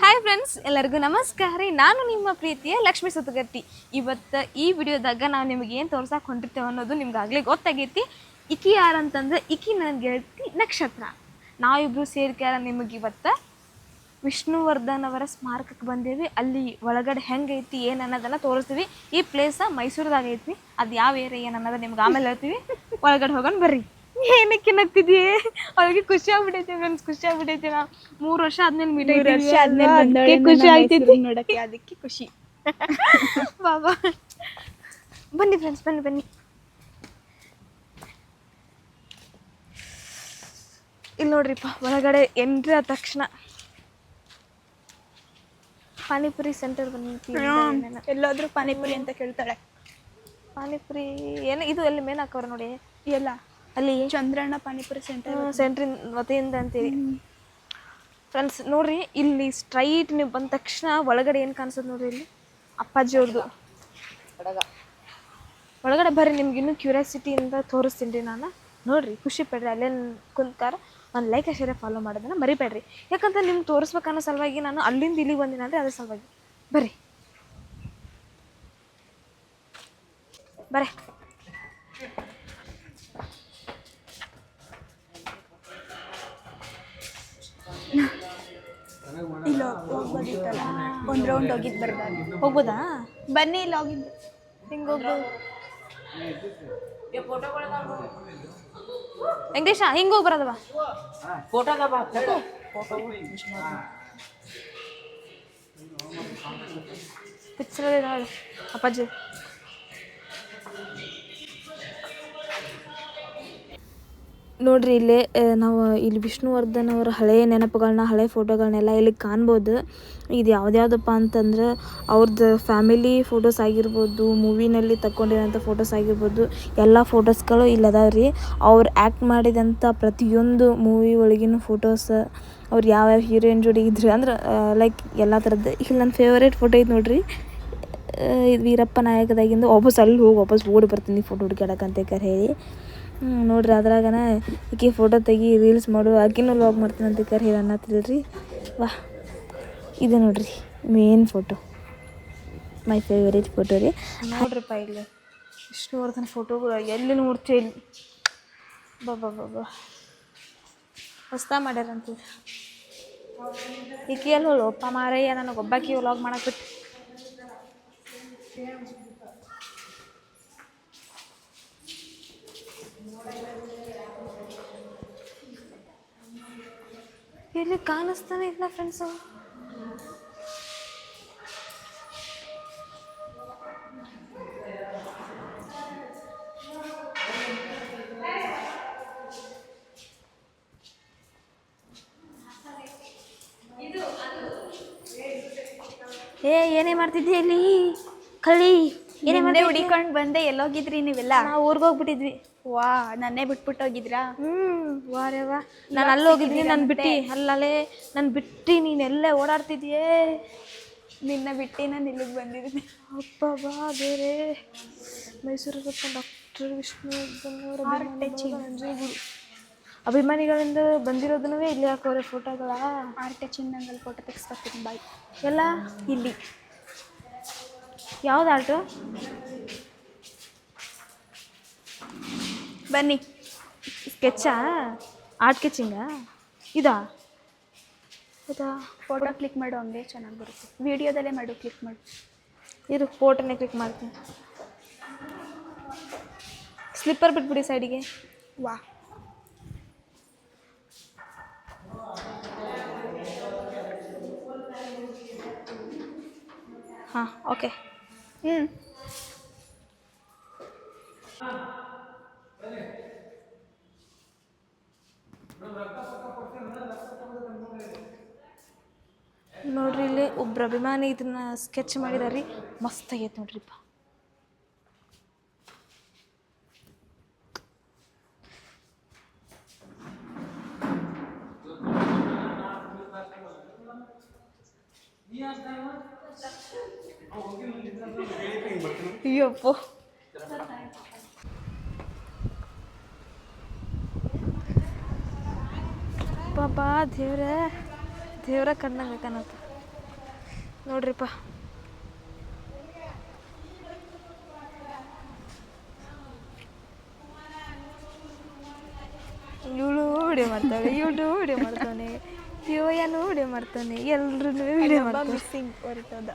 Hi friends ಎಲ್ಲರಿಗೂ ನಮಸ್ಕಾರ ರೀ. ನಾನು ನಿಮ್ಮ ಪ್ರೀತಿಯ ಲಕ್ಷ್ಮೀ ಸುತಗಟ್ಟಿ ಇವತ್ತು ಈ ವಿಡಿಯೋದಾಗ ನಾವು ನಿಮಗೆ ಏನು ತೋರ್ಸಕ್ಕೆ ಹೊಂಟಿರ್ತೇವೆ ಅನ್ನೋದು ನಿಮ್ಗೆ ಆಗಲೇ ಗೊತ್ತಾಗೈತಿ. ಇಕಿ ಯಾರಂತಂದ್ರೆ ಇಕಿ ನನ್ನ ಗೆಳತಿ ನಕ್ಷತ್ರ. ನಾವಿಬ್ರು ಸೇರ್ಕ್ಯಾರ ನಿಮಗೆ ಇವತ್ತು. ವಿಷ್ಣುವರ್ಧನ್ ಅವರ ಸ್ಮಾರಕಕ್ಕೆ ಬಂದೇವಿ. ಅಲ್ಲಿ ಒಳಗಡೆ ಹೆಂಗೈತಿ, ಏನು ಅನ್ನೋದನ್ನ ತೋರಿಸ್ತೀವಿ. ಈ ಪ್ಲೇಸ ಮೈಸೂರದಾಗ ಐತಿ ಅದು ಯಾವ ಏರಿಯಾ ಏನು ಅನ್ನೋದು ನಿಮ್ಗೆ ಆಮೇಲೆ ಹೇಳ್ತೀವಿ. ಒಳಗಡೆ ಹೋಗೋಣ ಬರ್ರಿ. ಏನಕ್ಕೆ ನಗ್ತಿದ್ಯೆ ಅವಳಿಗೆ ಖುಷಿ ಆಗ್ಬಿಟೈತಿ ಫ್ರೆಂಡ್ಸ್ ಖುಷಿ ಆಗ್ಬಿಟ್ಟೈತಿ ನಾ. ಮೂರು ವರ್ಷ ಆದ್ಮೇಲೆ ಮೀಟ್ ವರ್ಷ ಆದ್ಮೇಲೆ ಬಂದವಳೆ ಖುಷಿ ಆಯ್ತು ನೋಡಕ್ಕೆ. ಅದಕ್ಕೆ ಖುಷಿ. ಬಾಬಾ. ಬನ್ನಿ ಫ್ರೆಂಡ್ಸ್ ಬನ್ನಿ ಬನ್ನಿ. ಇಲ್ಲಿ ನೋಡ್ರಿಪ್ಪ ಒಳಗಡೆ ಎಂಟ್ರಿ ಆದ ತಕ್ಷಣ. ಪಾನಿಪುರಿ ಸೆಂಟರ್ ಬಂದಿ ಎಲ್ಲಾದ್ರೂ ಪಾನಿಪುರಿ ಅಂತ ಕೇಳ್ತಾಳೆ. ಪಾನಿಪುರಿ ಏನು ಇದು ಎಲ್ಲಿ ಮೇನ್ ಹಾಕವ್ರ ನೋಡಿ? ಎಲ್ಲ. ಅಲ್ಲಿ ಚಂದ್ರಣ್ಣ ಪಾನಿಪುರಿ ಸೆಂಟರ್ ಸೆಂಟ್ರಿನ ವತಿಯಿಂದ. ಅಂತೀವಿ ಫ್ರೆಂಡ್ಸ್ ನೋಡ್ರಿ ಇಲ್ಲಿ ಸ್ಟ್ರೈಟ್ ನೀವು ಬಂದ ತಕ್ಷಣ ಒಳಗಡೆ ಏನು ಕಾಣಿಸೋದು ನೋಡ್ರಿ ಇಲ್ಲಿ? ಅಪ್ಪಾಜಿ ಅವ್ರದ್ದು ಒಳಗಡೆ ಬರ್ರಿ ನಿಮ್ಗೆ ಇನ್ನೂ ಕ್ಯೂರಿಯಾಸಿಟಿಯಿಂದ ತೋರಿಸ್ತೀನಿ ರೀ ನಾನು. ನೋಡ್ರಿ ಖುಷಿ ಪಡ್ರಿ ಅಲ್ಲೇ ಕುಂತಾರ ಒಂದು ಲೈಕ್ ಶೇರೆ ಫಾಲೋ ಮಾಡೋದನ್ನ ಮರಿಬೇಡ್ರಿ. ಯಾಕಂದ್ರೆ ನಿಮ್ಗೆ ತೋರಿಸ್ಬೇಕನ್ನೋ ಸಲುವಾಗಿ ನಾನು ಅಲ್ಲಿಂದ ಇಲ್ಲಿಗೆ ಬಂದಿನಲ್ರಿ ಅದ್ರ ಸಲುವಾಗಿ. ಬರ್ರಿ. ಬರ್ರಿ. ಹೋಗ್ಬೋದಿತ್ತಲ್ಲ ಒಂದ್ ರೌಂಡ್ ಹೋಗಿದ್ ಬರ್ಬಾರ್ದು. ಹೋಗ್ಬೋದಾ? ಬನ್ನಿ ಇಲ್ಲಿ ಹೋಗಿದ್ದು ಹಿಂಗೆ ಹೋಗ್ಬೋದು ವೆಂಕಟೇಶ, ಹಿಂಗೆ ಹೋಗಿ ಬರೋದವ? ಪಿಕ್ಚರ್ ಅಪ್ಪಾಜಿ. ನೋಡ್ರಿ ಇಲ್ಲೇ ನಾವು ಇಲ್ಲಿ ವಿಷ್ಣುವರ್ಧನ್ ಅವರ ಹಳೆಯ ನೆನಪುಗಳನ್ನ ಹಳೆ ಫೋಟೋಗಳನ್ನೆಲ್ಲ ಇಲ್ಲಿ ಕಾಣ್ಬೋದು. ಇದು ಯಾವ್ದ್ಯಾವ್ದಪ್ಪ ಅಂತಂದ್ರೆ ಅವ್ರದ್ದು ಫ್ಯಾಮಿಲಿ ಫೋಟೋಸ್ ಆಗಿರ್ಬೋದು, ಮೂವಿನಲ್ಲಿ ತಗೊಂಡಿರೋಂಥ ಫೋಟೋಸ್ ಆಗಿರ್ಬೋದು, ಎಲ್ಲ ಫೋಟೋಸ್ಗಳು ಇಲ್ಲಿ ಅದಾವೆ ರೀ ಅವ್ರು ಆ್ಯಕ್ಟ್ ಮಾಡಿದಂಥ ಪ್ರತಿಯೊಂದು ಮೂವಿ ಒಳಗಿನ ಫೋಟೋಸ್, ಅವ್ರು ಯಾವ್ಯಾವ ಹೀರೋಯಿನ್ ಜೋಡಿ ಇದ್ರು ಅಂದ್ರೆ ಲೈಕ್ ಎಲ್ಲ ಥರದ್ದು. ಇಲ್ಲಿ ನನ್ನ ಫೇವ್ರೇಟ್ ಫೋಟೋ ಐತೆ ನೋಡಿರಿ. ಇದು ವೀರಪ್ಪ ನಾಯಕದಾಗಿಂದ ವಾಪಸ್ ಅಲ್ಲಿ ಹೋಗಿ ವಾಪಸ್ ಓಡಿ ಬರ್ತೀನಿ ಫೋಟೋ ಹುಡುಕ್ಯಾಡಕ್ಕಂತ ಹೇಳಿ. ನೋಡ್ರಿ ಅದ್ರಾಗನ ಆಕಿ ಫೋಟೋ ತೆಗಿ ರೀಲ್ಸ್ ಮಾಡು, ಆಕಿನೂ ಲಾಗ್ ಮಾಡ್ತೀನಿ ಅಂತ ಕರೆ ಹೇಳಿ ಅನ್ನತ್ತಿಲ್ರಿ ವಾ, ಇದು ನೋಡ್ರಿ main photo my favourite photo ರೀ. ನೋಡ್ರಪ್ಪ ಇಲ್ಲಿ. ವಿಷ್ಣುವರ್ಧನ್ ಫೋಟೋಗಳು ಎಲ್ಲಿ ನೋಡ್ತೀವಿ ಇಲ್ಲಿ? ಬಾಬಾ ಬಾಬಾ ಹೊಸ್ತಾ ಮಾಡ್ಯಾರಂತ ಈಕಿ ಎಲ್ಲಿ ಹೋಳು ಅಪ್ಪ ಮಾರಯ್ಯ ನನಗೆ ಒಬ್ಬಾಕಿ ವ್ಲಾಗ್ ಮಾಡಕ್ಕೆ ಎಲ್ಲಿ ಕಾಣಿಸ್ತಾನೆ ಇಲ್ಲ ಫ್ರೆಂಡ್ಸು ಏ ಏನೇ ಮಾಡ್ತಿದ್ದೆ ಇಲ್ಲಿ ಕಳಿ ಏನೇ ಮಾಡಿ ಹುಡಿಕೊಂಡ್ ಬಂದೆ ಎಲ್ಲೋಗಿದ್ರಿ ನೀವೆಲ್ಲ? ನಾವು ಊರಿಗೆ ಹೋಗ್ಬಿಟ್ಟಿದ್ವಿ. ವಾ ನನ್ನೇ ಬಿಟ್ಬಿಟ್ಟು ಹೋಗಿದ್ರಾ ವಾರೇ ವಾ ನಾನು ಅಲ್ಲಿ ಹೋಗಿದ್ದೀನಿ ನಾನು ಬಿಟ್ಟು ಅಲ್ಲಲ್ಲೇ ನಾನು ಬಿಟ್ಟು ನೀನು ಎಲ್ಲೇ ಓಡಾಡ್ತಿದ್ಯೇ? ನಿನ್ನ ಬಿಟ್ಟು ನಾನು ಇಲ್ಲಿಗೆ ಬಂದಿದ್ದೀನಿ. ಅಪ್ಪ ಬಾ ಬೇರೆ ಮೈಸೂರು ಡಾಕ್ಟರ್ ವಿಷ್ಣುವರ್ಧನ್ ಗುರು. ಅಭಿಮಾನಿಗಳಿಂದ ಬಂದಿರೋದನ್ನೂ ಇಲ್ಲಿ ಹಾಕೋರೆ ಫೋಟೋಗಳ? ಆರ್ಟೆ ಚಿನ್ನಂಗಲ್ ಫೋಟೋ ತೆಗೆಸ್ಕೊತೀನಿ ಬಾಯ್ ಎಲ್ಲ? ಇಲ್ಲಿ. ಯಾವ್ದು ಆರ್ಟು ಬನ್ನಿ. ಸ್ಕೆಚ್ಚಾ? ಆರ್ಟ್ ಸ್ಕೆಚಿಂಗಾ? ಇದಾ? ಇದಾ? ಫೋಟೋ ಕ್ಲಿಕ್ ಮಾಡು ಹಂಗೆ ಚೆನ್ನಾಗಿ ಬರುತ್ತೆ. ವಿಡಿಯೋದಲ್ಲೇ ಮಾಡು ಕ್ಲಿಕ್ ಮಾಡು. ಇದು ಫೋಟೋನೇ ಕ್ಲಿಕ್ ಮಾಡ್ತೀನಿ. ಸ್ಲಿಪ್ಪರ್ ಬಿಟ್ಬಿಡಿ ಸೈಡಿಗೆ. ವಾ. ಹಾಂ ಓಕೆ. ಹ್ಞೂ ನೋಡ್ರಿ ಇಲ್ಲಿ. ಒಬ್ರು ಅಭಿಮಾನಿ ಇದನ್ನ ಸ್ಕೆಚ್ ಮಾಡಿದಾರ್ರಿ ಮಸ್ತ್ ಆಗೈತೆ ನೋಡ್ರಿಪ್ಪ ಅಯ್ಯಪ್ಪ ಯಪ್ಪ ದೇವ್ರೇ ದೇವ್ರ ದೇವ್ರ ಕಣ್ಣಂಗೆ ಕಾಣತ್ತ ನೋಡ್ರಿಪ್ಪ ಇವಳು ವಿಡಿಯೋ ಮಾಡ್ತಾಳೆ ಇವಳು ವಿಡಿಯೋ ಮಾಡ್ತಾನೆ ಇವನು ವಿಡಿಯೋ ಮಾಡ್ತಾನೆ ಎಲ್ರೂ ವಿಡಿಯೋ ಮಾಡ್ತಾನೆ ಮಿಸ್ಸಿಂಗ್ ಹೊರಟದ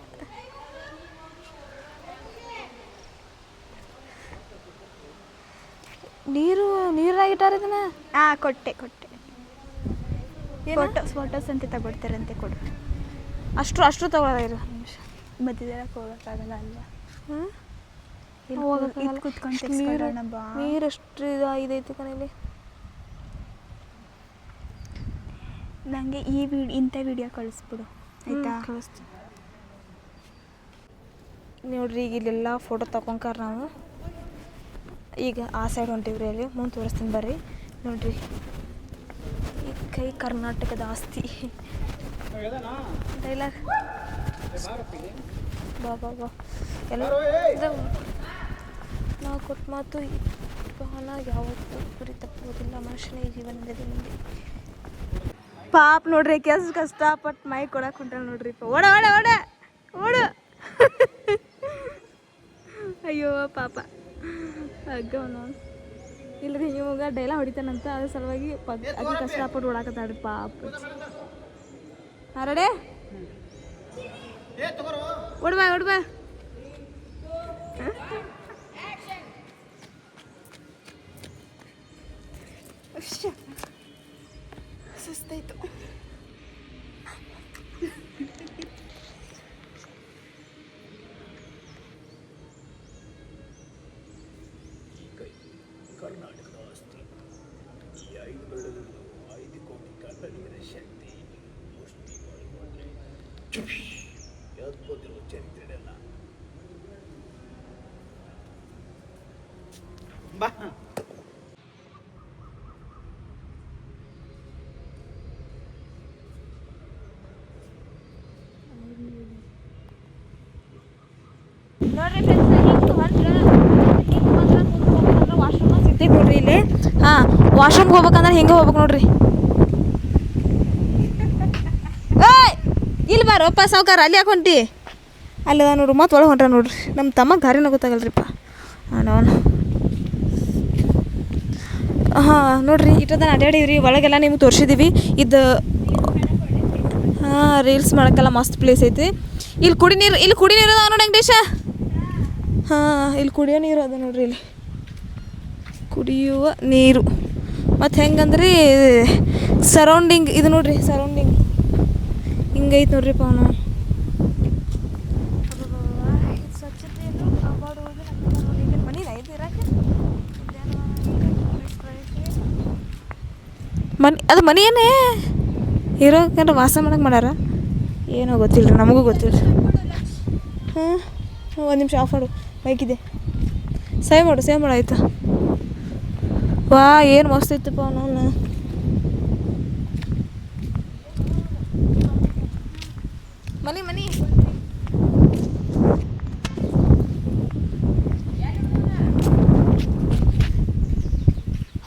ನೀರು ನೀರಾಗಿಟ್ಟಾರ ಇದನ್ನ ಹಾ ಕೊಟ್ಟೆ ಕೊಟ್ಟೆ ಫೋಟೋಸ್ ಫೋಟೋಸ್ ಅಂತ ತಗೊಳ್ತಾರಂತೆ ಕೊಡು. ಅಷ್ಟು ಅಷ್ಟು ತಗೊಳ್ಳೋದಿರ ನಿಮಿಷ ಮಧ್ಯದಕ್ಕೆ ಹೋಗೋಕ್ಕಾಗಲ್ಲ ಅಲ್ಲ ಹ್ಞೂ ನೀರು ಎಷ್ಟು ಇದು ಇದೈತಿ ಕಣಲ್ಲಿ ನನಗೆ ಈ ವಿಡ್ ಇಂಥ ವಿಡಿಯೋ ಕಳಿಸ್ಬಿಡು. ಆಯ್ತಾ? ಕಳಿಸ್ತೀನಿ. ನೋಡ್ರಿ ಈಗ ಇಲ್ಲೆಲ್ಲ ಫೋಟೋ ತಗೊಂಕಾರ ನಾವು. ಈಗ ಆ ಸೈಡ್ ಹೊಂಟಿವ್ರಿ ಅಲ್ಲಿ. ಮುಂದೆ ತೋರಿಸ್ತೀನಿ ಬರ್ರಿ. ನೋಡ್ರಿ. ಕೈ ಕರ್ನಾಟಕದ ಆಸ್ತಿ. ಡೈಲಾಗ್. ಬಾ ಬಾ ಬಾ. ಎಲ್ಲ ನಾವು ಕೊಟ್ಟ ಮಾತು ಬಹಳ ಯಾವತ್ತೂ ಗುರಿ ತಪ್ಪುವುದಿಲ್ಲ. ಮನುಷ್ಯನ ಜೀವನದಲ್ಲಿ ಮುಂದೆ ಪಾಪ ನೋಡ್ರಿ ಕೆಸ್ ಕಷ್ಟಪಟ್ಟು ಮೈ ಕೊಡಕ್ಕೆ ಹೊಂಟಾಳ ನೋಡ್ರಿ. ಓಡ ಓಡ ಓಡ, ಓಡು. ಅಯ್ಯೋ, ಪಾಪ. ಅಗ್ಗವನು. ಇಲ್ರಿ ಇವಾಗ ಡೈಲ ಹೊಡಿತಾನಂತ ಅದ್ರ ಸಲುವಾಗಿ ಪಗ್ ಅದ್ರ ಕಷ್ಟಪಟ್ಟು ಓಡಾಕತ್ತಾಡ್ರಿ ಪಾಪ. ಹಾರಡೆ ಓಡ್ಬಾ ಓಡ್ಬಾ ಸುಸ್ತಾಯ್ತು. ನೋಡ್ರಿ ವಾಶ್ರೂಮ್ ಸಿಗ್ತೈತೆ ನೋಡ್ರಿ ಇಲ್ಲಿ. ಹಾಂ ವಾಶ್ರೂಮ್ಗೆ ಹೋಗ್ಬೇಕಂದ್ರೆ ಹಿಂಗೆ ಹೋಗ್ಬೇಕು ನೋಡ್ರಿ. ಇಲ್ಲಿ ಸಾವುಕಾರ, ಅಲ್ಲಿ ಯಾಕೆ ಅಲ್ಲಿ ಅದ ನೋಡ್ರಿ ಮತ್ತೆ ಒಳಗೆ ಹೊಂಟ್ರ ನೋಡ್ರಿ. ನಮ್ಮ ತಮ್ಮ ಗಾರಿನ ಗೊತ್ತಾಗಲ್ರಿಪ್ಪ. ಅವನು ಹಾಂ, ನೋಡ್ರಿ ಇಟ್ಟದ ರೀ ಒಳಗೆಲ್ಲ ನಿಮ್ಗೆ ತೋರಿಸಿದ್ದೀವಿ ಇದು, ಹಾಂ ರೀಲ್ಸ್ ಮಾಡೋಕ್ಕೆಲ್ಲ ಮಸ್ತ್ ಪ್ಲೇಸ್ ಐತಿ. ಇಲ್ಲಿ ಕುಡಿ ನೀರು ಇಲ್ಲಿ ಕುಡಿ ನೀರು ಅದಾವ ನೋಡಿ ವೆಂಕಟೇಶ? ಹಾಂ ಇಲ್ಲಿ ಕುಡಿಯೋ ನೀರು ಅದ ನೋಡ್ರಿ ಇಲ್ಲಿ. ಕುಡಿಯುವ ನೀರು. ಮತ್ತು ಹೆಂಗಂದ್ರೆ ಸರೌಂಡಿಂಗ್ ಇದು ನೋಡ್ರಿ ಸರೌಂಡಿಂಗ್ ಹಿಂಗೈತೆ ನೋಡ್ರಿಪ್ಪ ಅವನು ಮನೆ, ಅದು ಮನೆ ಏನೇ ಇರೋಕಂದ್ರೆ ವಾಸ ಮಾಡಕ್ಕೆ ಮಾಡ್ಯಾರ? ಏನೋ ಗೊತ್ತಿಲ್ಲ ರೀ ನಮಗೂ ಗೊತ್ತಿಲ್ಲ ಹಾಂ, ಒಂದು ನಿಮಿಷ ಆಫ್ ಮಾಡು ಬೈಕಿದೆ ಸೇವ್ ಮಾಡು ಸೇವ್ ಮಾಡು, ಆಯ್ತಾ? ವಾ, ಏನು ಮಸ್ತ್ ಇತ್ತಪ್ಪ ಅವನು. ಮನಿ ಮನಿ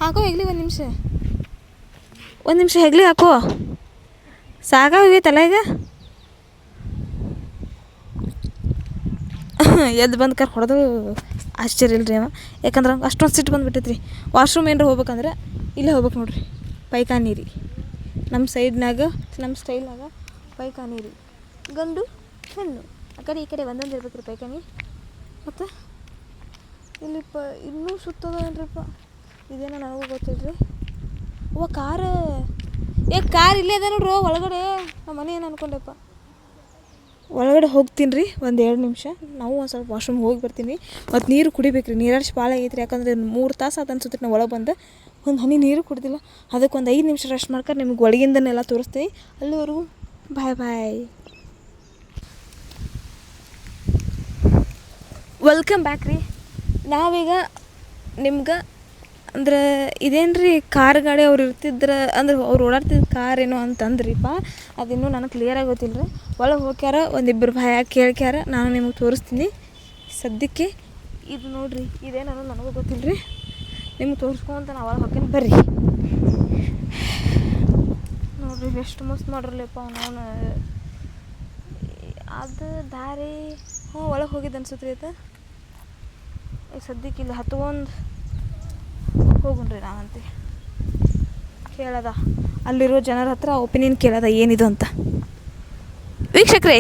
ಹಾಕೋ ಹೆಗ್ಲಿ ಒಂದು ನಿಮಿಷ. ಒಂದು ನಿಮಿಷ ಹೆಗ್ಲಿ ಹಾಕೋ. ಸಾಕಾಗೈತಲ್ಲ ಈಗ ಎದ್ದು ಬಂದು ಕರ್ ಹೊಡೆದು ಆಶ್ಚರ್ಯ ಇಲ್ರಿ ಅವ. ಯಾಕಂದ್ರೆ ಅಷ್ಟೊಂದು ಸಿಟ್ಟು ಬಂದುಬಿಟ್ಟೈತ್ರಿ. ವಾಶ್ರೂಮ್ ಏನಾರ ಹೋಗ್ಬೇಕಂದ್ರೆ ಇಲ್ಲೇ ಹೋಗ್ಬೇಕು ನೋಡ್ರಿ. ಪೈಖಾನಿ ರೀ. ನಮ್ಮ ಸೈಡ್ನಾಗ ನಮ್ಮ ಸ್ಟೈಲ್ನಾಗ ಪೈಕಾನೀರಿ ಗಂಡು, ಹೆಣ್ಣು. ಆ ಕಡೆ ಈ ಕಡೆ ಒಂದೊಂದು ಇರ್ಬೇಕು ರೀ ಪೈಖಾನಿ ಮತ್ತು? ಇಲ್ಲಿಪ್ಪ, ಇನ್ನೂ ಸುತ್ತದ ಏನ್ರಿಪ್ಪ? ಇದೇನೋ ನನಗೂ ರೀ ಓ ಕಾರ್ ಏ? ಕಾರ್ ಇಲ್ಲೇ ಅದ ನೋಡ್ರಿ, ಒಳಗಡೆ. ನಮ್ಮ ಮನೆ ಏನು ಅನ್ಕೊಂಡೆಪ್ಪ? ಒಳಗಡೆ ಹೋಗ್ತೀನಿ ರೀ, ಒಂದು ಎರಡು ನಿಮಿಷ. ನಾವು ಒಂದು ಸ್ವಲ್ಪ ವಾಶ್ರೂಮ್ ಹೋಗಿ ಬರ್ತೀನಿ. ಮತ್ತು ನೀರು ಕುಡಿಬೇಕು ರೀ ನೀರಾಶ್ ಭಾಳ ಆಗೈತೆ ರೀ ಯಾಕಂದ್ರೆ ಮೂರು ತಾಸು ಅದು ಅನ್ಸುತ್ತೆ ನಾವು ಒಳಗೆ ಬಂದು. ಒಂದು ಹನಿ ನೀರು ಕುಡ್ದಿಲ್ಲ. ಅದಕ್ಕೆ ಒಂದು ಐದು ನಿಮಿಷ ರೆಸ್ಟ್ ಮಾಡ್ಕೊಂಡು ನಿಮ್ಗೆ ಒಳಗಿಂದನೆಲ್ಲ ತೋರಿಸ್ತೀನಿ. ಅಲ್ಲಿವರೆಗೂ ಬಾಯ್ ಬಾಯ್ ವೆಲ್ಕಮ್ ಬ್ಯಾಕ್ ರೀ. ನಾವೀಗ ನಿಮ್ಗೆ ಅಂದ್ರೆ ಇದೇನು ರೀ ಕಾರ್ ಗಾಡಿ ಅವ್ರು ಇರ್ತಿದ್ರ ಅಂದ್ರೆ ಅವ್ರು ಓಡಾಡ್ತಿದ್ದ ಕಾರ್ ಏನೋ ಅಂತಂದ್ರಿಪ್ಪ, ಅದಿನ್ನೂ ನನಗೆ ಕ್ಲಿಯರಾಗಿ ಗೊತ್ತಿಲ್ಲ ರೀ ಒಳಗೆ ಹೋಗ್ಯಾರ ಒಂದಿಬ್ಬರು ಭಯ ಕೇಳ್ಕ್ಯಾರ, ನಾನು ನಿಮ್ಗೆ ತೋರಿಸ್ತೀನಿ. ಸದ್ಯಕ್ಕೆ ಇದು ನೋಡ್ರಿ, ಇದೇನೋ ನನಗೂ ಗೊತ್ತಿಲ್ಲ ರೀ ನಿಮ್ಗೆ ತೋರಿಸ್ಕೊಂತ ನಾವು ಒಳಗೆ ಹೋಗ್ತೀನಿ, ಬರ್ರಿ. ಎಷ್ಟು ಮಸ್ತ್ ಮಾಡ್ರಲ್ಲಪ್ಪ ಅವನು. ಅದು ದಾರಿ ಹ್ಞೂ ಒಳಗೆ ಹೋಗಿದ್ದು ಅನ್ಸುತ್ತೆ ರೀ ಈಗ ಸದ್ಯಕ್ಕೆ ಇಲ್ಲಿ ಹತ್ಕೊಂಡು ಹೋಗುಣ್ರಿ ನಾವಂತೆ. ಕೇಳದ. ಅಲ್ಲಿರೋ ಜನರ ಹತ್ರ ಒಪಿನಿಯನ್ ಕೇಳದ ಏನಿದು ಅಂತ. ವೀಕ್ಷಕ್ರೇ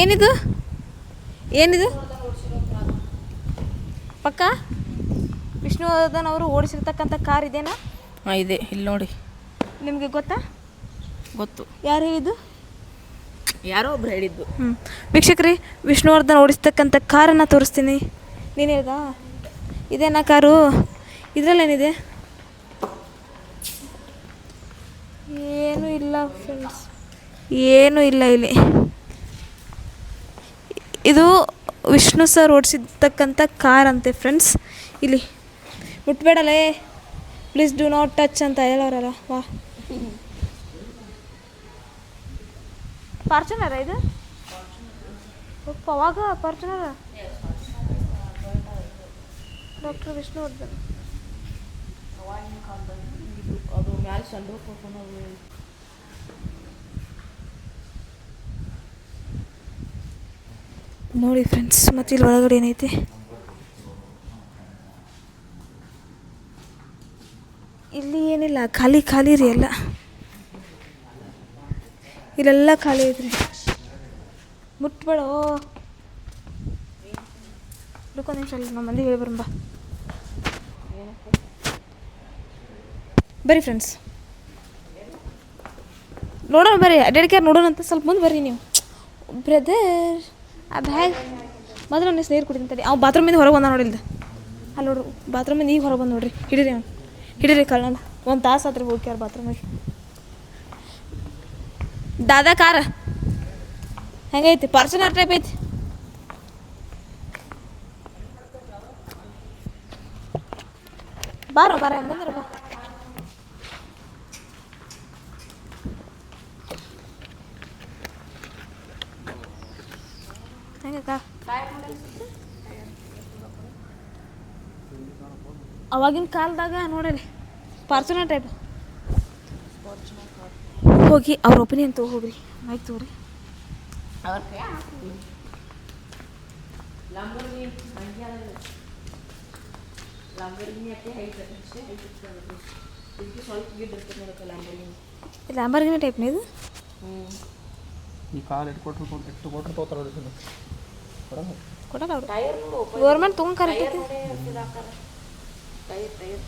ಏನಿದು? ಏನಿದು? ಪಕ್ಕ? ವಿಷ್ಣುವರ್ಧನ್ ಅವರು ಓಡಿಸಿರ್ತಕ್ಕಂಥ ಕಾರ್ ಇದೇನಾ? ಹಾಂ ಇದೆ. ಇಲ್ಲಿ ನೋಡಿ. ನಿಮಗೆ ಗೊತ್ತಾ? ಗೊತ್ತು. ಯಾರು ಹೇಳಿದ್ದು? ಯಾರೋ ಒಬ್ರು ಹೇಳಿದ್ದು. ಹ್ಞೂ ವೀಕ್ಷಕ್ರಿ ವಿಷ್ಣುವರ್ಧನ್ ಓಡಿಸ್ತಕ್ಕಂಥ ಕಾರನ್ನು ತೋರಿಸ್ತೀನಿ. ನೀನು ಹೇಳ್ದಾ? ಇದೇನಾ ಕಾರು? ಇದರಲ್ಲೇನಿದೆ? ಏನೂ ಇಲ್ಲ ಫ್ರೆಂಡ್ಸ್ ಏನು ಇಲ್ಲ ಇಲ್ಲಿ. ಇದು ವಿಷ್ಣು ಸರ್ ಓಡಿಸಿರ್ತಕ್ಕಂಥ ಕಾರ್ ಅಂತೆ ಫ್ರೆಂಡ್ಸ್ ಇಲ್ಲಿ. ಮುಟ್ಬೇಡಲೇ. ಪ್ಲೀಸ್ ಡೂ ನಾಟ್ ಟಚ್ ಅಂತ ಹೇಳೋರಲ್ಲ. ವಾ. ಫಾರ್ಚುನರ ಇದು? ಒಪ್ಪ, ಅವಾಗ ಫಾರ್ಚುನರ ಡಾಕ್ಟರ್ ವಿಷ್ಣುವರ್ಧನ್ ನೋಡಿ ಫ್ರೆಂಡ್ಸ್ ಮತ್ತೆ ಇಲ್ಲಿ ಒಳಗಡೆ ಏನೈತಿ? ಇಲ್ಲಿ ಏನಿಲ್ಲ, ಖಾಲಿ ಖಾಲಿ ರೀ ಎಲ್ಲ. ಇಲ್ಲೆಲ್ಲ ಖಾಲಿ ಐತ್ರಿ ಮುಟ್ಬೇಡೋ. ಹುಡ್ಕೊಂದು ನಿಮಿಷ ಅಲ್ಲಿ ನಮ್ಮ ಮಂದಿ ಹೇಳಿ ಬರಂಬ ಬರ್ರಿ ಫ್ರೆಂಡ್ಸ್ ನೋಡೋಣ ಬರ್ರಿ ಅಡ್ಡಾಡಿಕೆ ನೋಡೋಣ ಅಂತ ಸ್ವಲ್ಪ ಮುಂದೆ ಬರ್ರಿ ನೀವು. ಬ್ರದರ್ ಆ ಬ್ಯಾಗ್ ಮೊದಲು ನನ್ನ ನೀರು ಕುಡಿತೀನಿ ತಡಿ. ಬಾತ್ರೂಮ್ ಬಾತ್ರೂಮಿಂದ ಹೊರಗೆ ಬಂದ ನೋಡಿಲ್ದ ಅಲ್ಲಿ ನೋಡ್ರಿ ಬಾತ್ರೂಮಿಂದ ಈಗ ಹೊರಗೆ ಬಂದು ನೋಡ್ರಿ. ಹಿಡೀರಿ ಅವ್ನು. ಹಿಡೀರಿ ಕಳ್ಳ ಒಂದು ತಾಸು ಆತ್ರಿ ಹೋಗ್ಯಾರ ಬಾತ್ರೂಮಿಗೆ ದಾದಾ ಕಾರ. ಹೆಂಗೈತಿ? ಪರ್ಸನಲ್ ಟೈಪ್ ಐತಿ. ಬಾರೋ, ಬಾರ ಬಂದ್ರ ಬಾ ಹೆಂಗಕ್ಕ? ಅವಾಗಿನ ಕಾಲದಾಗ ನೋಡ್ರಿ ಫಾರ್ಚುನರ್ ಟೈಪ್ ಹೋಗಿ ಅವ್ರ ಒಪಿನಿಯನ್ ತಗೋ ಹೋಗ್ರಿ ಮೈಕ್ ತಗೋರಿ. ಅವ್ರ ಕೈ ಲಂಬರ್ಗಿ ಹಂಗೆ ಲಂಬರ್ಗಿ ಅಷ್ಟೇ ಹೈಟ್ ಅಷ್ಟೇ ಹೈಟ್ ಇರ್ತದೆ ಇದಕ್ಕೆ ಸ್ವಲ್ಪ ಗಿಡ್ ಇರ್ತದೆ ನೋಡಕ್ಕೆ ಲಂಬರ್ಗಿ ಲ್ಯಾಂಬರ್ಗಿನ ಟೈಪ್ನ ಇದು. ಹ್ಞೂ ಈ ಕಾರ್ ಇಟ್ಟು ಕೊಟ್ರು ಕೊಟ್ಟು ಇಟ್ಟು ಕೊಟ್ರು ತೋತಾರ ಕೊಡಲ್ಲ ಕೊಡಲ್ಲ ಅವ್ರು ಟೈರ್ ನೋಡು ಗೌರ್ಮೆಂಟ್ ತೊಗೊಂಡ್ ಕರಿತೈತಿ ಟೈರ್ ಟೈರ್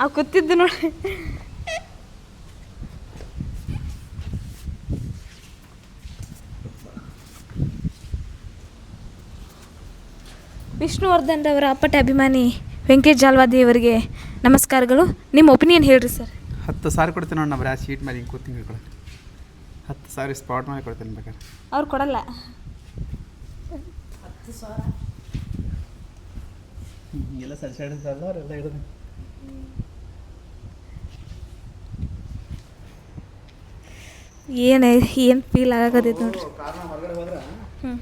ಅವ್ ಕೂತಿದ್ದು ನೋಡಿ ವಿಷ್ಣುವರ್ಧನ್ ಅವರ ಅಪ್ಪಟ ಅಭಿಮಾನಿ ವೆಂಕಟೇಶ್ ಜಾಲ್ವಾದಿ ಅವರಿಗೆ ನಮಸ್ಕಾರಗಳು ನಿಮ್ಮ ಒಪಿನಿಯನ್ ಹೇಳ್ರಿ ಸರ್ ಹತ್ತು ಸಾವಿರ ಕೊಡ್ತೀನಿ ನೋಡಿ ನಾವು ಆ ಸೀಟ್ ಮೇಲೆ ಹಿಂಗೆ ಕೂತೀನಿ ಕೊಡ ಹತ್ತು ಸಾವಿರ ಸ್ಪಾಟ್ ಮೇಲೆ ಕೊಡ್ತೀನಿ ಬೇಕಾದ್ರೆ ಅವ್ರು ಕೊಡಲ್ಲ ಹತ್ತು ಸಾವಿರ ಎಲ್ಲ ಸರಿ ಸೈಡ್ ಅವರೆಲ್ಲ ಹಿಡಿದು ಏನು ಏನು ಫೀಲ್ ಆಗಕತ್ತೈತೆ ನೋಡ್ರಿ. ಹ್ಞೂ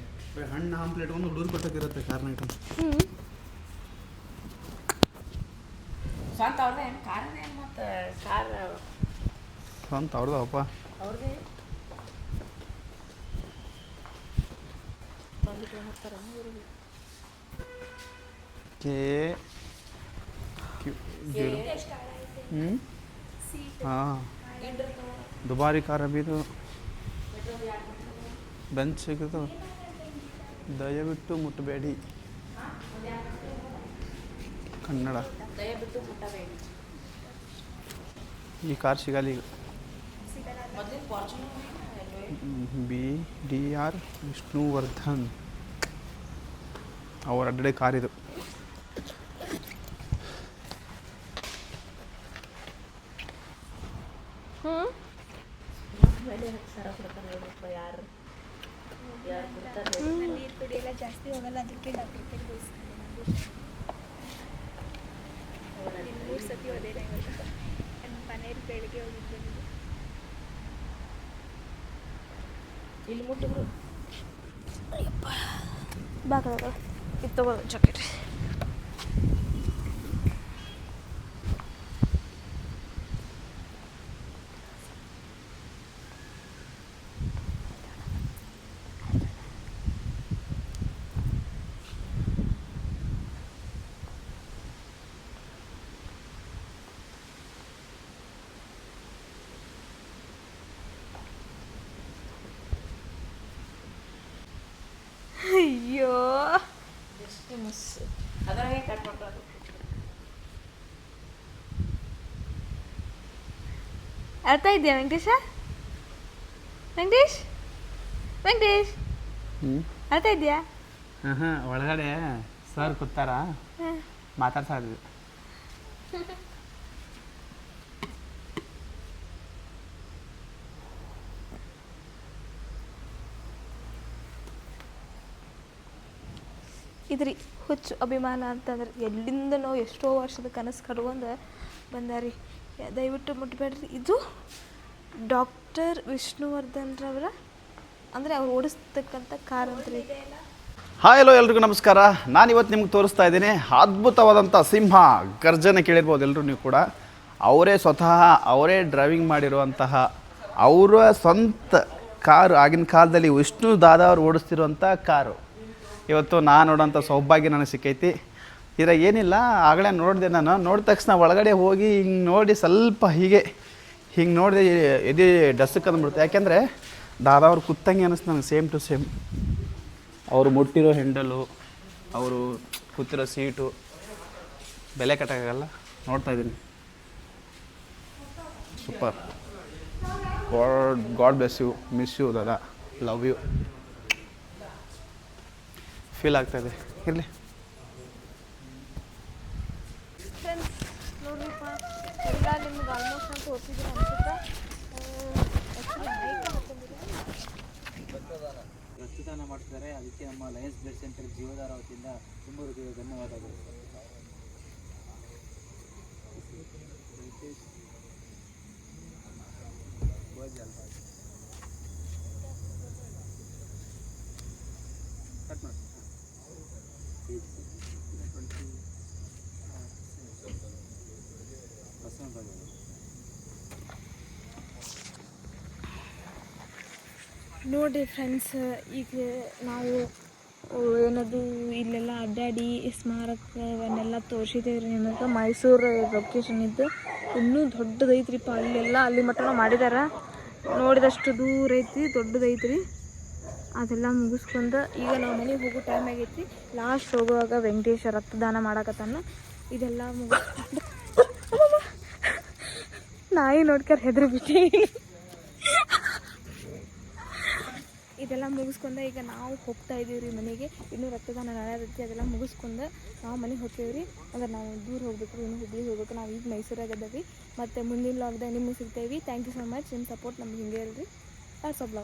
ಹಣ್ಣು ಹಂಪ್ಲೇಟ್ ಒಂದು ಹುಡುಗರು ಕೊಟ್ಟಿರುತ್ತೆ ಕಾರ್ನ ಐಟಮ್. ಸ್ವಂತ ಅವ್ರದ್ದೇ ಏನು ಕೆ ಮತ್ತು ಕಾರ್ ಸ್ವಂತ ಅವ್ರದಪ್ಪ ಅವ್ರದ್ದೇ ಕೆ ಹ್ಞೂ ಹಾಂ. ದುಬಾರಿ ಕಾರ್ ಬೀದು ಬೆಂಚ್ ಸಿಗೋದು. ದಯವಿಟ್ಟು ಮುಟ್ಟಬೇಡಿ. ಕನ್ನಡ. ಈ ಕಾರ್ ಸಿಗಲ್ಲ ಈಗ. B, D, R, Vishnuvardhan. ಅವರ ಅಡ್ಡೆ ಕಾರಿದು ಹ್ಞೂ ಸರ ಕೊಡ್ತಾರೆ ನೋಡ್ರಪ್ಪ ಯಾರು ಯಾರು ಕೊಡ್ತಾರೆ ನೀರು ಕುಡಿಯೆಲ್ಲ ಜಾಸ್ತಿ ಹೋಗಲ್ಲ ಅದಕ್ಕೆ ಡಾಕ್ಟರ್ ಮೂರು ಸತಿ ಹೋದೇನೆ ಇವತ್ತು ನನ್ನ ಮನೇಲಿ ಬೆಳಿಗ್ಗೆ ಹೋಗಿದ್ದೆ ಇಲ್ಲಿ ಮುಟ್ಟಿದ್ರು. ಬಾಕದ ಇದು ತಗೋ, ಜಾಕೆಟ್. ಅರ್ಥ ಇದೆಯಾ ವೆಂಕಟೇಶ? ವೆಂಕಟೇಶ್? ವೆಂಕಟೇಶ್? ಅರ್ಥ ಇದೆಯಾ? ಹಾಂ ಒಳಗಡೆ ಸರ್ ಕೂತಾರ. ಮಾತಾಡ್ತಾ ಇದ್ವಿ ಇದ್ರಿ ಹುಚ್ಚು ಅಭಿಮಾನ ಅಂತಂದ್ರೆ ಎಲ್ಲಿಂದನೋ ಎಷ್ಟೋ ವರ್ಷದ ಕನಸು ಕಡ್ಕೊಂಡು ಬಂದಾರಿ ದಯವಿಟ್ಟು ಮುಟ್ಬೇಡ್ರಿ. ಇದು ಡಾಕ್ಟರ್ ವಿಷ್ಣುವರ್ಧನ್ ರವರ ಅಂದರೆ ಅವ್ರು ಓಡಿಸ್ತಕ್ಕಂಥ ಕಾರ್ ಅಂತ್ರಿ ಹಾಯ್ ಹಲೋ ಎಲ್ರಿಗೂ ನಮಸ್ಕಾರ. ನಾನು ಇವತ್ತು ನಿಮ್ಗೆ ತೋರಿಸ್ತಾ ಇದ್ದೀನಿ. ಅದ್ಭುತವಾದಂಥ ಸಿಂಹ, ಗರ್ಜನೆ ಕೇಳಿರ್ಬೋದು ಎಲ್ಲರೂ ನೀವು ಕೂಡ. ಅವರೇ ಸ್ವತಃ ಅವರೇ ಡ್ರೈವಿಂಗ್ ಮಾಡಿರುವಂತಹ ಅವರ ಸ್ವಂತ ಕಾರು. ಆಗಿನ ಕಾಲದಲ್ಲಿ ವಿಷ್ಣು ದಾದಾ ಅವರು ಓಡಿಸ್ತಿರುವಂಥ ಕಾರು. ಇವತ್ತು ನಾನು ನೋಡೋಂಥ ಸೌಭಾಗ್ಯ ನನಗೆ ಸಿಕ್ಕೈತಿ. ಇದ್ರಾಗ ಏನಿಲ್ಲ, ಆಗಲೇ ನೋಡಿದೆ ನಾನು. ನೋಡಿದ ತಕ್ಷಣ ಒಳಗಡೆ ಹೋಗಿ ಹಿಂಗೆ ನೋಡಿ ಸ್ವಲ್ಪ ಹೀಗೆ, ಹಿಂಗೆ ನೋಡಿದೆ ಇದೀ ಡಸ್ಟ್ ಕಂದ್ಬಿಡುತ್ತೆ. ಯಾಕೆಂದರೆ ದಾದಾ ಅವ್ರು ಕೂತಂಗೆ ಅನ್ನಿಸ್ತು ನನಗೆ ಸೇಮ್ ಟು ಸೇಮ್. ಅವರು ಮುಟ್ಟಿರೋ ಹೆಂಡಲು, ಅವರು ಕೂತಿರೋ ಸೀಟು, ಬೆಲೆ ಕಟ್ಟೋಕ್ಕಾಗಲ್ಲ ನೋಡ್ತಾ ಇದ್ದೀನಿ. Super. God god bless you. Miss you, Dada. Love you. Feel ಆಗ್ತಾ ಇದೆ. ಇರಲಿ ಫ್ರೆಂಡ್ಸ್ ನೋಡ್ರಿಪ್ಪ ಎಲ್ಲ ನಿಮ್ಗೆ ಆಲ್ಮೋಸ್ಟ್ ನಾನು ತೋರಿಸಿದ್ದೀನಿ ಅನ್ಸುತ್ತೆ ರಕ್ತದಾನ ಮಾಡ್ತಿದ್ದಾರೆ ಅದಕ್ಕೆ ನಮ್ಮ ಲಯನ್ಸ್ ಬ್ಲಡ್ ಸೆಂಟರ್ ಜೀವಧಾರ ವತಿಯಿಂದ ತುಂಬ ಹೃದಯ ಧನ್ಯವಾದಗಳು ಬಸವನಗುಡಿ. ನೋಡಿರಿ ಫ್ರೆಂಡ್ಸ್ ಈಗ ನಾವು ಏನದು, ಇಲ್ಲೆಲ್ಲ ಅಡ್ಡಾಡಿ ಸ್ಮಾರಕವನ್ನೆಲ್ಲ ತೋರಿಸಿದ್ದೇವೆ ನಿಮಗೆ ಮೈಸೂರು ಲೊಕೇಶನ್ ಇದ್ದು ಇನ್ನೂ ದೊಡ್ಡದೈತ್ರಿಪ್ಪ ಅಲ್ಲೆಲ್ಲ ಅಲ್ಲಿ ಮಟ್ಟನ ಮಾಡಿದಾರ. ನೋಡಿದಷ್ಟು ದೂರ ಐತಿ ದೊಡ್ಡದೈತ್ರಿ ಅದೆಲ್ಲ ಮುಗಿಸ್ಕೊಂಡು ಈಗ ನಾವು ಮನೆಗೆ ಹೋಗೋ ಟೈಮ್ ಆಗೈತಿ ಲಾಸ್ಟ್ ಹೋಗುವಾಗ ವೆಂಕಟೇಶ ರಕ್ತದಾನ ಮಾಡಕತ್ತಾನ. ಇದೆಲ್ಲ ಮುಗಿಸ್ಕೊಂಡು. ನಾಯಿ ನೋಡ್ಕರ್ ಹೆದ್ರು ಬಿಟ್ಟು ಇದೆಲ್ಲ ಮುಗಿಸ್ಕೊಂಡು ಈಗ ನಾವು ಹೋಗ್ತಾ ಇದೀವಿ ರೀ ಮನೆಗೆ. ಇನ್ನೂ ರಕ್ತದಾನ ನಡೆಯದೈತಿ ಅದೆಲ್ಲ ಮುಗಿಸ್ಕೊಂಡು ನಾವು ಮನೆಗೆ ಹೋಗ್ತೀವಿ ರೀ ಅಂದ್ರೆ ನಾವು ದೂರ ಹೋಗ್ಬೇಕು ಇನ್ನು ಹುಬ್ಳಿಗೆ ಹೋಗ್ಬೇಕು. ನಾವು ಈಗ ಮೈಸೂರಾಗ ಅದಾವಿ ಮತ್ತು ಮುಂದಿನ ಲಾಗ್ದಾಗ ನಿಮ್ಗೆ ಸಿಗ್ತೇವೆ ಥ್ಯಾಂಕ್ ಯು ಸೊ ಮಚ್ ನಿಮ್ಮ ಸಪೋರ್ಟ್ ನಮ್ಗೆ ಹಿಂಗೆ ಇರಲಿ ಥ್ಯಾಂಕ್ ಆಫ್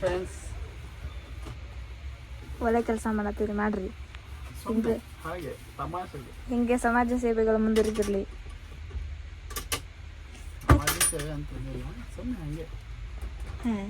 ಫ್ರೆಂಡ್ಸ್ ಒಳ್ಳೆ ಕೆಲಸ ಮಾಡತ್ತೀರಿ ಮಾಡ್ರಿ. ಹಿಂಗೆ ಹಾಗೆ ತಮಾಷೆಗೆ. ಹಿಂಗೆ ಸಮಾಜ ಸೇವೆಗಳು ಮುಂದುವರಿದಿರಲಿ. ಸಮಾಜ ಸೇವೆ ಅಂತ ಸುಮ್ಮನೆ ಹಾಗೆ. ಹಾಂ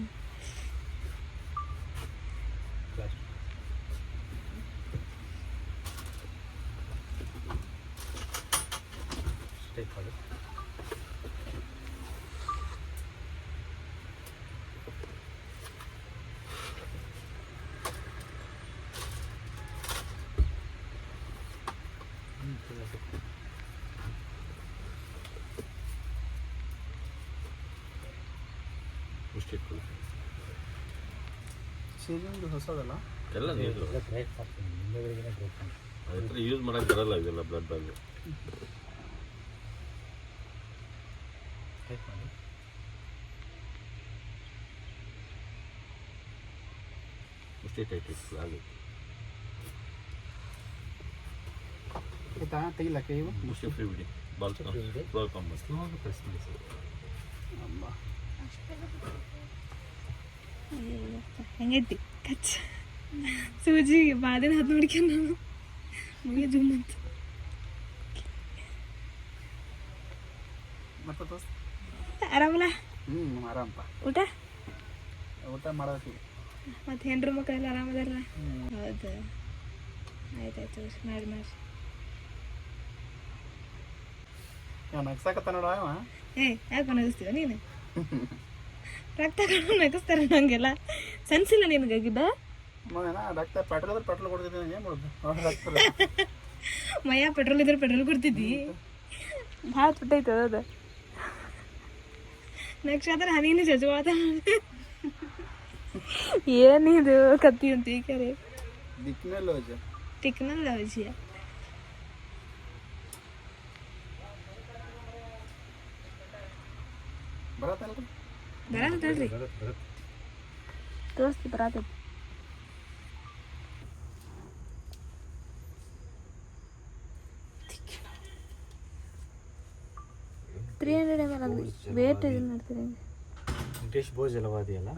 ಸೀರಿಂಗ್ ಹೊಸದಲ್ಲ? ಎಲ್ಲ ನೀರು ಯೂಸ್ ಮಾಡಕ್ಕೆ ಬರಲ್ಲ ಇದೆಲ್ಲ ಬ್ಲಡ್ ಬ್ಯಾಗ್ ಅಷ್ಟೇ ಟೈಟ್ ಇತ್ತು ಹಾಗೆ. ಆಯ್ತಾ ಮುಷ್ಟಿ ಫ್ರೀ ಬಿಡಿ. ಬಾಲ್ ಬಾಲ್ ಕಂಬ ಅಮ್ಮ ಹೆಂಗೈತಿ. ಕಚ್. ಸೂಜಿ ಬಾದಿನ ಹತ್ತು ನೋಡ್ಕೊಂಡು ನಾನು? ಮುಗಿಯ ಜುಮ್ ಅಂತ. ಆರಾಮಲ್ಲ? ಹ್ಞೂ ಆರಾಮಪ್ಪ ಊಟ? ಊಟ ಮಾಡೋದು ಮತ್ತೆ ಹೆಂಡ್ರ ಮಕ್ಕಳೆಲ್ಲ ಆರಾಮದಾರಲ್ಲ ಹೌದು? ಆಯ್ತಾಯ್ತು ಮಾಡಿ ಮಾಡಿ. ನಗ್ಸಾಕತ್ತ ನೋಡ ಅವ? ಏ ಯಾಕೆ ನಗಿಸ್ತೀವ ನೀನು? ರಕ್ತ ಕಣ್ಣು ನಗಿಸ್ತಾರೆ ನನಗೆಲ್ಲ ನಿನ್ಗೆ ನಿನಗಾಗಿದ್ದ ಡಾಕ್ಟರ್ ಪೆಟ್ರೋಲ್ ಪೆಟ್ರೋಲ್ ಕೊಡ್ತಿದ್ದೆ ಏನು ಮಾಡೋದು? ಮಯ್ಯ ಪೆಟ್ರೋಲ್ ಇದ್ರೆ ಪೆಟ್ರೋಲ್ ಕೊಡ್ತಿದ್ದಿ? ಭಾಳ ತುಟ್ಟೈತೆ ಅದ ನೆಕ್ಸ್ಟ್ ಆದ್ರೆ ಹನಿನೇ ಜಜ್ವಾದ. ಏನಿದು ಕತ್ತಿ ಅಂತ ಈ ಕರೆ. ದಿಕ್ಕಿನಲ್ಲ ಟೆಕ್ನಾಲಜಿ ಬರತ್ತಲ್ರಿ? ಬರತ್ತಲ್ರಿ ಬರತ್ತೈತಿ ತ್ರೀ ಹಂಡ್ರೆಡ್ ಎಂ ಎಲ್ ಅದು ವೇಟ್ ಇದು ಮಾಡ್ತೀರಿ ಬೋಸ್ ಜಲವಾದಿಯಲ್ಲ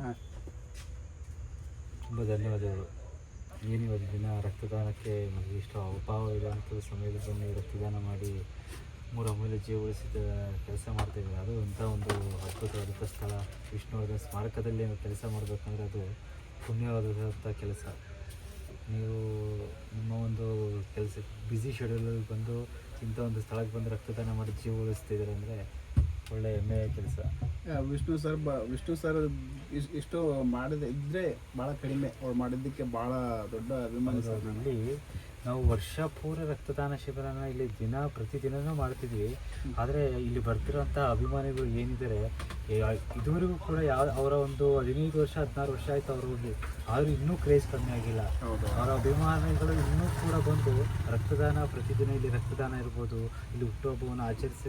ತುಂಬ ಧನ್ಯವಾದಗಳು ಏನು ಇವತ್ತು ದಿನ ರಕ್ತದಾನಕ್ಕೆ ನಮಗೆ ಇಷ್ಟ ಇಲ್ಲ ಅಂತ ಸಮಯದಲ್ಲಿ ಬಂದು ರಕ್ತದಾನ ಮಾಡಿ. ಮೂರು ಅಮೂಲ್ಯ ಜೀವ ಉಳಿಸಿದ ಕೆಲಸ ಮಾಡ್ತಾಯಿದ್ದಾರೆ ಅದು ಇಂಥ ಒಂದು ಅದ್ಭುತವಾದಂಥ ಸ್ಥಳ. ವಿಷ್ಣುವರ್ಧನ ಸ್ಮಾರಕದಲ್ಲಿ ಕೆಲಸ ಮಾಡಬೇಕಂದ್ರೆ ಅದು ಪುಣ್ಯವಾದಂಥ ಕೆಲಸ. ನೀವು ನಿಮ್ಮ ಒಂದು ಕೆಲಸ ಬ್ಯುಸಿ ಶೆಡ್ಯೂಲಲ್ಲಿ ಬಂದು ಇಂಥ ಒಂದು ಸ್ಥಳಕ್ಕೆ ಬಂದು ರಕ್ತದಾನ ಮಾಡಿ ಜೀವ ಉಳಿಸ್ತಿದ್ದಾರೆ ಅಂದರೆ ಒಳ್ಳೆಯ ಹೆಮ್ಮೆಯ ಕೆಲಸ. ವಿಷ್ಣು ಸರ್ ಬ ವಿಷ್ಣು ಸರ್ ಇಷ್ಟು ಮಾಡಿದ ಇದ್ರೆ ಭಾಳ ಕಡಿಮೆ. ಅವ್ರು ಮಾಡಿದ್ದಕ್ಕೆ ಭಾಳ ದೊಡ್ಡ ಅಭಿಮಾನಿ ಸರ್ ನಾವು ವರ್ಷ ಪೂರ ರಕ್ತದಾನ ಶಿಬಿರನ ಇಲ್ಲಿ ದಿನ ಪ್ರತಿದಿನನೂ ಮಾಡ್ತಿದ್ವಿ. ಆದರೆ ಇಲ್ಲಿ ಬರ್ತಿರೋಂಥ ಅಭಿಮಾನಿಗಳು ಏನಿದ್ದಾರೆ ಇದುವರೆಗೂ ಕೂಡ ಯಾವ ಅವರ ಒಂದು ಹದಿನೈದು ವರ್ಷ ಹದಿನಾರು ವರ್ಷ ಆಯಿತು ಅವರು ಇಲ್ಲಿ ಆದರೂ ಇನ್ನೂ ಕ್ರೇಜ್ ಕಮ್ಮಿ ಆಗಿಲ್ಲ. ಹೌದು. ಅವರ ಅಭಿಮಾನಿಗಳು ಇನ್ನೂ ಕೂಡ ಬಂದು ರಕ್ತದಾನ ಪ್ರತಿದಿನ ಇಲ್ಲಿ ರಕ್ತದಾನ ಇರ್ಬೋದು ಇಲ್ಲಿ ಹುಟ್ಟುಹಬ್ಬವನ್ನು ಆಚರಿಸ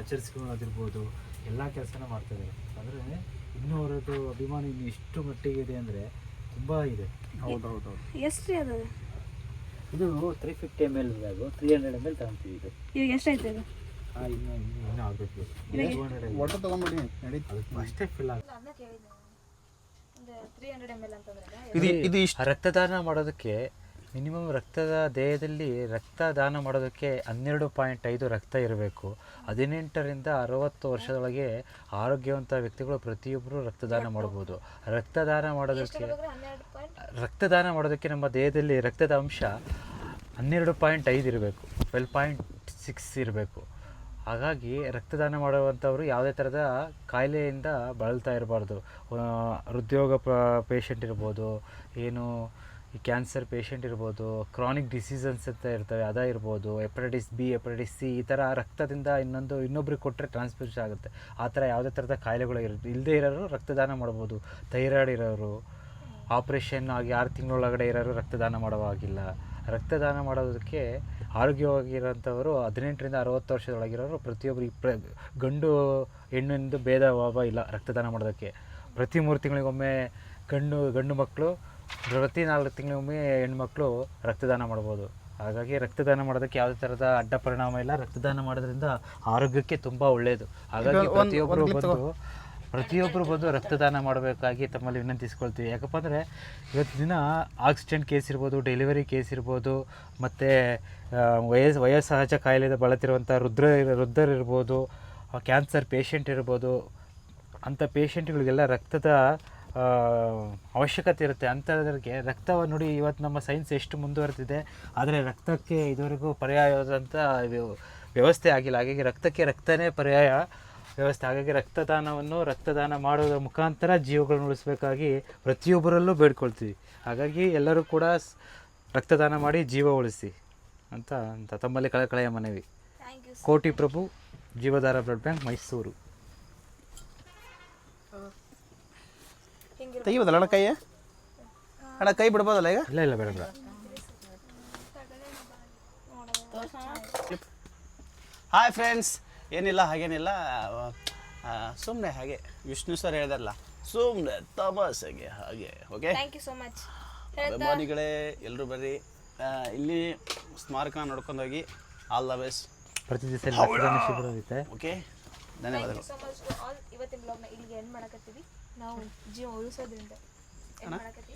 ಆಚರಿಸ್ಕೊಳ್ಳೋದಿರ್ಬೋದು ಎಲ್ಲ ಕೆಲಸನ ಮಾಡ್ತಿದ್ದಾರೆ. ಅಂದರೆ ಇನ್ನೂ ಅವರದ್ದು ಅಭಿಮಾನ ಇನ್ನು ಎಷ್ಟು ಮಟ್ಟಿಗೆ ಇದೆ ಅಂದರೆ ತುಂಬ ಇದೆ. ಹೌದು ಹೌದು ಹೌದು. ಎಷ್ಟು ರೀ ಅದು? ಇದು three fifty M L bag three hundred M L ತಗೊಂತೀವಿ ಇದು. ಈಗ ಎಷ್ಟಾಯ್ತು ಇದು? ಹಾಂ ಇನ್ನು ಇನ್ನು ಇನ್ನೂ ಆಗಬೇಕು. ಟೂ ಹಂಡ್ರೆಡ್ ಒಟ್ಟು ತೊಗೊಂಬಿಡಿ ನಡೀತು. ಅಷ್ಟೇ ಫಿಲ್ ಆಗ ತ್ರೀ ಹಂಡ್ರೆಡ್ ಎಂ ಎಲ್ ಅಂತಂದ್ರೆ ಇದು ಇದು ಇಷ್ಟು ರಕ್ತದಾನ ಮಾಡೋದಕ್ಕೆ ಮಿನಿಮಮ್ ರಕ್ತದ ದೇಹದಲ್ಲಿ ರಕ್ತದಾನ ಮಾಡೋದಕ್ಕೆ ಹನ್ನೆರಡು ಪಾಯಿಂಟ್ ಐದು ರಕ್ತ ಇರಬೇಕು. ಹದಿನೆಂಟರಿಂದ ಅರವತ್ತು ವರ್ಷದೊಳಗೆ ಆರೋಗ್ಯವಂತ ವ್ಯಕ್ತಿಗಳು ಪ್ರತಿಯೊಬ್ಬರು ರಕ್ತದಾನ ಮಾಡಬಹುದು ರಕ್ತದಾನ ಮಾಡೋದಕ್ಕೆ ರಕ್ತದಾನ ಮಾಡೋದಕ್ಕೆ ನಮ್ಮ ದೇಹದಲ್ಲಿ ರಕ್ತದ ಅಂಶ ಹನ್ನೆರಡು ಪಾಯಿಂಟ್ ಐದು ಇರಬೇಕು. ಟ್ವೆಲ್ ಪಾಯಿಂಟ್ ಸಿಕ್ಸ್ ಇರಬೇಕು. ಹಾಗಾಗಿ ರಕ್ತದಾನ ಮಾಡುವಂಥವ್ರು ಯಾವುದೇ ಥರದ ಕಾಯಿಲೆಯಿಂದ ಬಳಲ್ತಾ ಇರಬಾರ್ದು. ಹೃದ್ಯೋಗ ಪೇಷಂಟ್ ಇರ್ಬೋದು, ಏನು ಈ ಕ್ಯಾನ್ಸರ್ ಪೇಷಂಟ್ ಇರ್ಬೋದು ಕ್ರಾನಿಕ್ ಡಿಸೀಸನ್ಸ್ ಅಂತ ಇರ್ತವೆ, ಅದ ಇರ್ಬೋದು ಹೆಪಟೈಟಿಸ್ ಬಿ ಹೆಪಟೈಟಿಸ್ ಸಿ ಈ ಥರ ರಕ್ತದಿಂದ ಇನ್ನೊಂದು, ಇನ್ನೊಬ್ರಿಗೆ ಕೊಟ್ಟರೆ ಟ್ರಾನ್ಸ್ಫ್ಯೂಷನ್ ಆಗುತ್ತೆ. ಆ ಥರ ಯಾವುದೇ ಥರದ ಕಾಯಿಲೆಗಳು ಇರ್ ಇಲ್ಲದೇ ಇರೋರು ರಕ್ತದಾನ ಮಾಡ್ಬೋದು. ಥೈರಾಯ್ಡ್ ಇರೋರು ಆಪ್ರೇಷನ್ ಆಗಿ ಆರು ತಿಂಗಳೊಳಗಡೆ ಇರೋರು ರಕ್ತದಾನ ಮಾಡುವಾಗಿಲ್ಲ ರಕ್ತದಾನ ಮಾಡೋದಕ್ಕೆ ಆರೋಗ್ಯವಾಗಿರೋಂಥವರು ಹದಿನೆಂಟರಿಂದ ಅರವತ್ತು ವರ್ಷದೊಳಗಿರೋರು ಪ್ರತಿಯೊಬ್ಬರು ಪ್ರ ಗಂಡು ಹೆಣ್ಣಿಂದು ಭೇದ ಭಾವ ಇಲ್ಲ ರಕ್ತದಾನ ಮಾಡೋದಕ್ಕೆ. ಪ್ರತಿ ಮೂರು ತಿಂಗಳಿಗೊಮ್ಮೆ ಗಂಡು ಗಂಡು ಮಕ್ಕಳು ಪ್ರತಿ ನಾಲ್ಕು ತಿಂಗಳಿಗೊಮ್ಮೆ ಹೆಣ್ಮಕ್ಳು ರಕ್ತದಾನ ಮಾಡ್ಬೋದು. ಹಾಗಾಗಿ ರಕ್ತದಾನ ಮಾಡೋದಕ್ಕೆ ಯಾವುದೇ ಥರದ ಅಡ್ಡ ಪರಿಣಾಮ ಇಲ್ಲ. ರಕ್ತದಾನ ಮಾಡೋದ್ರಿಂದ ಆರೋಗ್ಯಕ್ಕೆ ತುಂಬ ಒಳ್ಳೆಯದು ಹಾಗಾಗಿ ಪ್ರತಿಯೊಬ್ಬರು ಬಂದು ಪ್ರತಿಯೊಬ್ಬರು ಬಂದು ರಕ್ತದಾನ ಮಾಡಬೇಕಾಗಿ ತಮ್ಮಲ್ಲಿ ವಿನಂತಿಸ್ಕೊಳ್ತೀವಿ. ಯಾಕಪ್ಪ ಅಂದರೆ ಇವತ್ತು ದಿನ ಆಕ್ಸಿಡೆಂಟ್ ಕೇಸ್ ಇರ್ಬೋದು, ಡೆಲಿವರಿ ಕೇಸ್ ಇರ್ಬೋದು, ಮತ್ತು ವಯಸ್ ವಯೋಸಹಜ ಕಾಯಿಲೆಯಿಂದ ಬಳತಿರುವಂಥ ರುದ್ರ ವೃದ್ಧರಿರ್ಬೋದು ಕ್ಯಾನ್ಸರ್ ಪೇಷಂಟ್ ಇರ್ಬೋದು ಅಂಥ ಪೇಷಂಟ್ಗಳಿಗೆಲ್ಲ ರಕ್ತದ ಅವಶ್ಯಕತೆ ಇರುತ್ತೆ. ಅಂಥದ್ರಿಗೆ ರಕ್ತವನ್ನು ನೋಡಿ ಇವತ್ತು ನಮ್ಮ ಸೈನ್ಸ್ ಎಷ್ಟು ಮುಂದುವರೆದಿದೆ, ಆದರೆ ರಕ್ತಕ್ಕೆ ಇದುವರೆಗೂ ಪರ್ಯಾಯವಾದಂಥ ವ್ಯವ- ವ್ಯವಸ್ಥೆ ಆಗಿಲ್ಲ. ಹಾಗಾಗಿ ರಕ್ತಕ್ಕೆ ರಕ್ತನೇ ಪರ್ಯಾಯ. ವ್ಯವಸ್ಥೆ. ಹಾಗಾಗಿ ರಕ್ತದಾನವನ್ನು ರಕ್ತದಾನ ಮಾಡೋದ್ರ ಮುಖಾಂತರ ಜೀವಗಳನ್ನು ಉಳಿಸ್ಬೇಕಾಗಿ ಪ್ರತಿಯೊಬ್ಬರಲ್ಲೂ ಬೇಡ್ಕೊಳ್ತೀವಿ. ಹಾಗಾಗಿ ಎಲ್ಲರೂ ಕೂಡ ಸ್- ರಕ್ತದಾನ ಮಾಡಿ ಜೀವ ಉಳಿಸಿ ಅಂತ ಅಂತ ತಮ್ಮಲ್ಲಿ ಕಳಕಳೆಯ ಮನವಿ. Koti Prabhu Jeevadhara blood bank Mysuru. ತೆಗಿಬೋದಲ್ಲ ಅಣ್ಣ ಕೈ ಅಣ್ಣ ಕೈ ಬಿಡ್ಬೋದಲ್ಲ ಈಗ? ಇಲ್ಲ ಇಲ್ಲ ಬೇಡ ಬೇಡ. ಹಾಯ್ ಫ್ರೆಂಡ್ಸ್ ಏನಿಲ್ಲ ಹಾಗೇನಿಲ್ಲ. ಸುಮ್ಮನೆ ಹಾಗೆ. ವಿಷ್ಣು ಸರ್ ಹೇಳಿದಾರಲ್ಲ ಸುಮ್ಮನೆ ತಮಾಸೆಗೆ ಹಾಗೆ okay thank you so much ಅಭಿಮಾನಿಗಳೇ ಎಲ್ಲರೂ ಬರ್ರಿ. ಇಲ್ಲಿ ಸ್ಮಾರಕ ನೋಡ್ಕೊಂಡೋಗಿ ಆಲ್ ದ ಬೆಸ್ಟ್ ಪ್ರತಿ ದಿವಸ ರಕ್ತದಾನ ಶಿಬಿರ ಇರುತ್ತೆ ಓಕೆ ಧನ್ಯವಾದಗಳು. ಸೊ ಮಚ್ ಆಲ್ ಇವತ್ತಿನ ಬ್ಲಾಗ್ನ ಇಲ್ಲಿಗೆ ಎಂಡ್ ಮಾಡಕತ್ತೀವಿ. ನಾವು ಜೀವ ಉಳಿಸೋದ್ರಿಂದ ಎಂಡ್ ಮಾಡಕತ್ತೀವಿ.